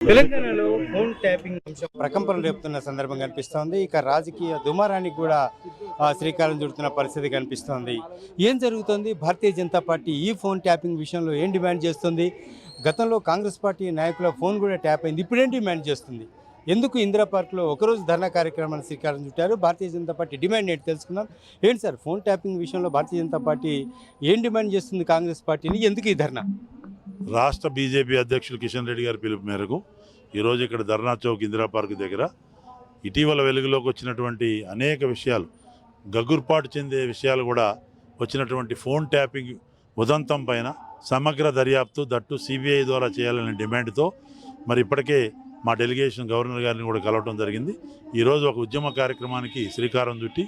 తెలంగాణలో phone tapping అంశం ప్రకంపన రేపుతున్న సందర్భం కనిపిస్తోంది. ఇక రాజకీయ దుమారానికి కూడా శ్రీకారం చుడుతున్న పరిస్థితి కనిపిస్తోంది. ఏం జరుగుతోంది? భారతీయ జనతా పార్టీ ఈ ఫోన్ ట్యాపింగ్ విషయంలో ఏం డిమాండ్ చేస్తుంది? గతంలో కాంగ్రెస్ పార్టీ నాయకుల ఫోన్ కూడా ట్యాప్ అయింది. ఇప్పుడేం డిమాండ్ చేస్తుంది? ఎందుకు ఇందిరా పార్క్లో ఒకరోజు ధర్నా కార్యక్రమాన్ని శ్రీకారం చుట్టారు? భారతీయ జనతా పార్టీ డిమాండ్ ఏంటి తెలుసుకుందాం. ఏంటి సార్ ఫోన్ ట్యాపింగ్ విషయంలో భారతీయ జనతా పార్టీ ఏం డిమాండ్ చేస్తుంది కాంగ్రెస్ పార్టీని? ఎందుకు ఈ ధర్నా? రాష్ట్ర బీజేపీ అధ్యక్షులు కిషన్ రెడ్డి గారి పిలుపు మేరకు ఈరోజు ఇక్కడ ధర్నా చౌక్ ఇందిరా పార్క్ దగ్గర ఇటీవల వెలుగులోకి వచ్చినటువంటి అనేక విషయాలు గగుర్పాటు చెందే విషయాలు కూడా వచ్చినటువంటి ఫోన్ ట్యాపింగ్ ఉదంతం పైన సమగ్ర దర్యాప్తు దట్టు సిబిఐ ద్వారా చేయాలనే డిమాండ్తో మరి ఇప్పటికే మా డెలిగేషన్ గవర్నర్ గారిని కూడా కలవటం జరిగింది. ఈరోజు ఒక ఉద్యమ కార్యక్రమానికి శ్రీకారం చుట్టి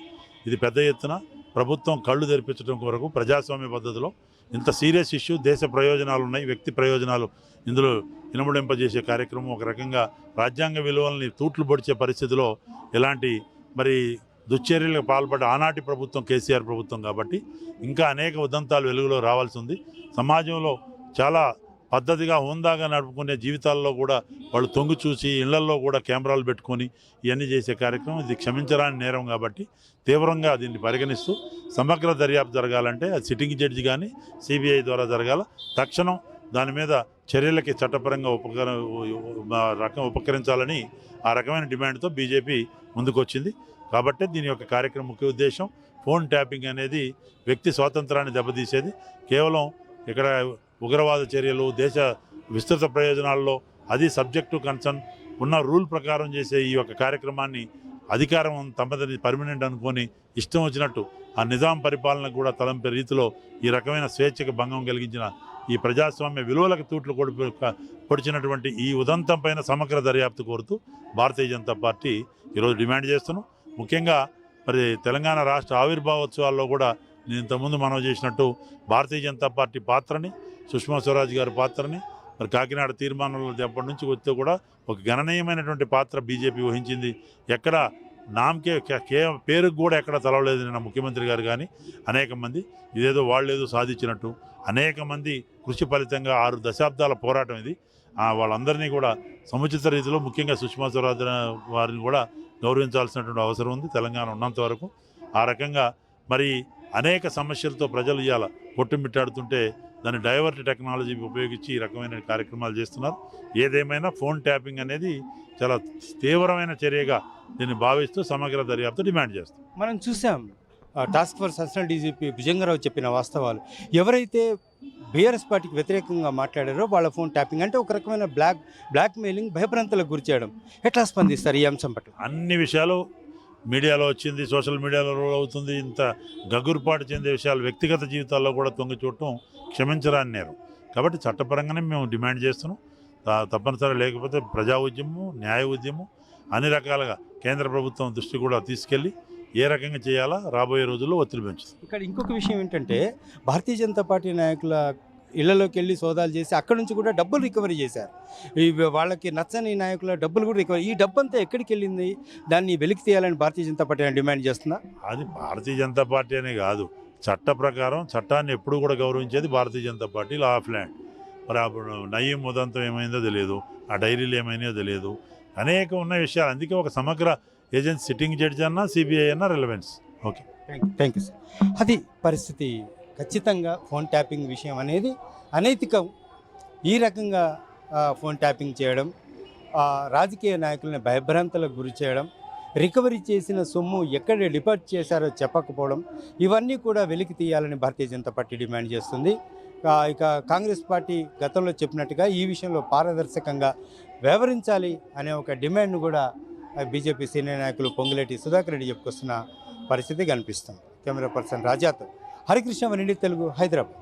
ఇది పెద్ద ఎత్తున ప్రభుత్వం కళ్ళు తెరిపించడం కొరకు ప్రజాస్వామ్య పద్ధతిలో ఇంత సీరియస్ ఇష్యూ దేశ ప్రయోజనాలు ఉన్నాయి వ్యక్తి ప్రయోజనాలు ఇందులో ఇనుమడింపజేసే కార్యక్రమం ఒక రకంగా రాజ్యాంగ విలువల్ని తూట్లు పొడిచే పరిస్థితిలో ఎలాంటి మరి దుశ్చర్యలకు పాల్పడ్డ ఆనాటి ప్రభుత్వం కేసీఆర్ ప్రభుత్వం కాబట్టి ఇంకా అనేక ఉదంతాలు వెలుగులో రావాల్సి ఉంది. సమాజంలో చాలా పద్ధతిగా హోందాగా నడుపుకునే జీవితాల్లో కూడా వాళ్ళు తొంగు చూసి ఇళ్ళల్లో కూడా కెమెరాలు పెట్టుకొని ఇవన్నీ చేసే కార్యక్రమం. ఇది క్షమించరాని నేరం కాబట్టి తీవ్రంగా దీన్ని పరిగణిస్తూ సమగ్ర దర్యాప్తు జరగాలంటే అది సిట్టింగ్ జడ్జి కానీ సిబిఐ ద్వారా జరగాల. తక్షణం దాని మీద చర్యలకి చట్టపరంగా ఉపకర రకం ఉపకరించాలని ఆ రకమైన డిమాండ్తో బీజేపీ ముందుకొచ్చింది. కాబట్టి దీని యొక్క కార్యక్రమం ముఖ్య ఉద్దేశం ఫోన్ ట్యాపింగ్ అనేది వ్యక్తి స్వాతంత్రాన్ని దెబ్బతీసేది. కేవలం ఇక్కడ ఉగ్రవాద చర్యలు దేశ విస్తృత ప్రయోజనాల్లో అది సబ్జెక్టు కన్సర్న్ ఉన్న రూల్ ప్రకారం చేసే ఈ యొక్క కార్యక్రమాన్ని అధికారం తమదని పర్మనెంట్ అనుకొని ఇష్టం వచ్చినట్టు ఆ నిజాం పరిపాలన కూడా తలంపే రీతిలో ఈ రకమైన స్వేచ్ఛకు భంగం కలిగించిన ఈ ప్రజాస్వామ్య విలువలకు తూట్లు కొడి పొడిచినటువంటి ఈ ఉదంతం పైన సమగ్ర దర్యాప్తు కోరుతూ భారతీయ జనతా పార్టీ ఈరోజు డిమాండ్ చేస్తున్నాం. ముఖ్యంగా మరి తెలంగాణ రాష్ట్ర ఆవిర్భావోత్సవాల్లో కూడా నేను ఇంతకుముందు మనం చేసినట్టు భారతీయ జనతా పార్టీ పాత్రని సుష్మా స్వరాజ్ గారి పాత్రని మరి కాకినాడ తీర్మానంలో ఎప్పటి నుంచి వస్తే కూడా ఒక గణనీయమైనటువంటి పాత్ర బీజేపీ వహించింది. ఎక్కడ నామకే కే- పేరుకు కూడా ఎక్కడ తలవలేదు నిన్న ముఖ్యమంత్రి గారు కానీ అనేక మంది ఇదేదో వాళ్ళు ఏదో సాధించినట్టు అనేక మంది కృషి ఫలితంగా ఆరు దశాబ్దాల పోరాటం ఇది. ఆ వాళ్ళందరినీ కూడా సముచిత రీతిలో ముఖ్యంగా సుష్మా స్వరాజ్ వారిని కూడా గౌరవించాల్సినటువంటి అవసరం ఉంది తెలంగాణ ఉన్నంత వరకు. ఆ రకంగా మరి అనేక సమస్యలతో ప్రజలు ఇవాళ కొట్టుమిట్టాడుతుంటే దాన్ని డైవర్ట్ టెక్నాలజీ ఉపయోగించి ఈ రకమైన కార్యక్రమాలు చేస్తున్నారు. ఏదేమైనా ఫోన్ ట్యాపింగ్ అనేది చాలా తీవ్రమైన చర్యగా దీన్ని భావిస్తూ సమగ్ర దర్యాప్తు డిమాండ్ చేస్తాం మనం చూసాం task force assistant DGP Bhujangarao చెప్పిన వాస్తవాలు. ఎవరైతే బీఆర్ఎస్ పార్టీకి వ్యతిరేకంగా మాట్లాడారో వాళ్ళ ఫోన్ ట్యాపింగ్ అంటే ఒక రకమైన బ్లాక్ బ్లాక్ మెయిలింగ్ భయభ్రాంతులకు గురి చేయడం. ఎట్లా స్పందిస్తారు ఈ అంశం పట్ల? అన్ని విషయాలు మీడియాలో వచ్చింది సోషల్ మీడియాలో రోల్ అవుతుంది. ఇంత గగురుపాటు చెందే విషయాలు వ్యక్తిగత జీవితాల్లో కూడా తొంగి చూడటం క్షమించరాని నేరం కాబట్టి చట్టపరంగానే మేము డిమాండ్ చేస్తున్నాం. తప్పనిసరి లేకపోతే ప్రజా ఉద్యమం న్యాయ ఉద్యమం అన్ని రకాలుగా కేంద్ర ప్రభుత్వం దృష్టి కూడా తీసుకెళ్ళి ఏ రకంగా చేయాలా రాబోయే రోజుల్లో ఒత్తిడి పెంచుతుంది ఇక్కడ ఇంకొక విషయం ఏంటంటే భారతీయ జనతా పార్టీ నాయకుల ఇళ్ళలోకి వెళ్ళి సోదాలు చేసి అక్కడ నుంచి కూడా డబ్బులు రికవరీ చేశారు. వాళ్ళకి నచ్చని నాయకుల డబ్బులు కూడా రికవరీ ఈ డబ్బు అంతా ఎక్కడికి వెళ్ళింది? దాన్ని వెలికి తీయాలని భారతీయ జనతా పార్టీ డిమాండ్ చేస్తుందా? అది భారతీయ జనతా పార్టీ అనే కాదు. చట్ట ప్రకారం చట్టాన్ని ఎప్పుడు కూడా గౌరవించేది Bharatiya Janata Party law of land. మరి అప్పుడు నయ్యం ఉదంతం ఏమైందో తెలియదు ఆ డైరీలు ఏమైనాయో తెలియదు. అనేక ఉన్న విషయాలు. అందుకే ఒక సమగ్ర ఏజెన్సీ సిట్టింగ్ జడ్జి అన్నా సిబిఐ అన్నా relevance okay thank you sir అది పరిస్థితి ఖచ్చితంగా ఫోన్ ట్యాపింగ్ విషయం అనేది అనైతికం. ఈ రకంగా ఫోన్ ట్యాపింగ్ చేయడం రాజకీయ నాయకులని భయభ్రాంతులకు గురి చేయడం రికవరీ చేసిన సొమ్ము ఎక్కడ డిపాజిట్ చేశారో చెప్పకపోవడం ఇవన్నీ కూడా వెలికి తీయాలని భారతీయ జనతా పార్టీ డిమాండ్ చేస్తుంది. ఇక కాంగ్రెస్ పార్టీ గతంలో చెప్పినట్టుగా ఈ విషయంలో పారదర్శకంగా వ్యవహరించాలి అనే ఒక డిమాండ్ను కూడా బీజేపీ సీనియర్ నాయకులు పొంగులేటి సుధాకర్ రెడ్డి చెప్పుకొస్తున్న పరిస్థితి కనిపిస్తుంది. కెమెరా పర్సన్ రాజాతో హరికృష్ణ వనిండి తెలుగు హైదరాబాద్.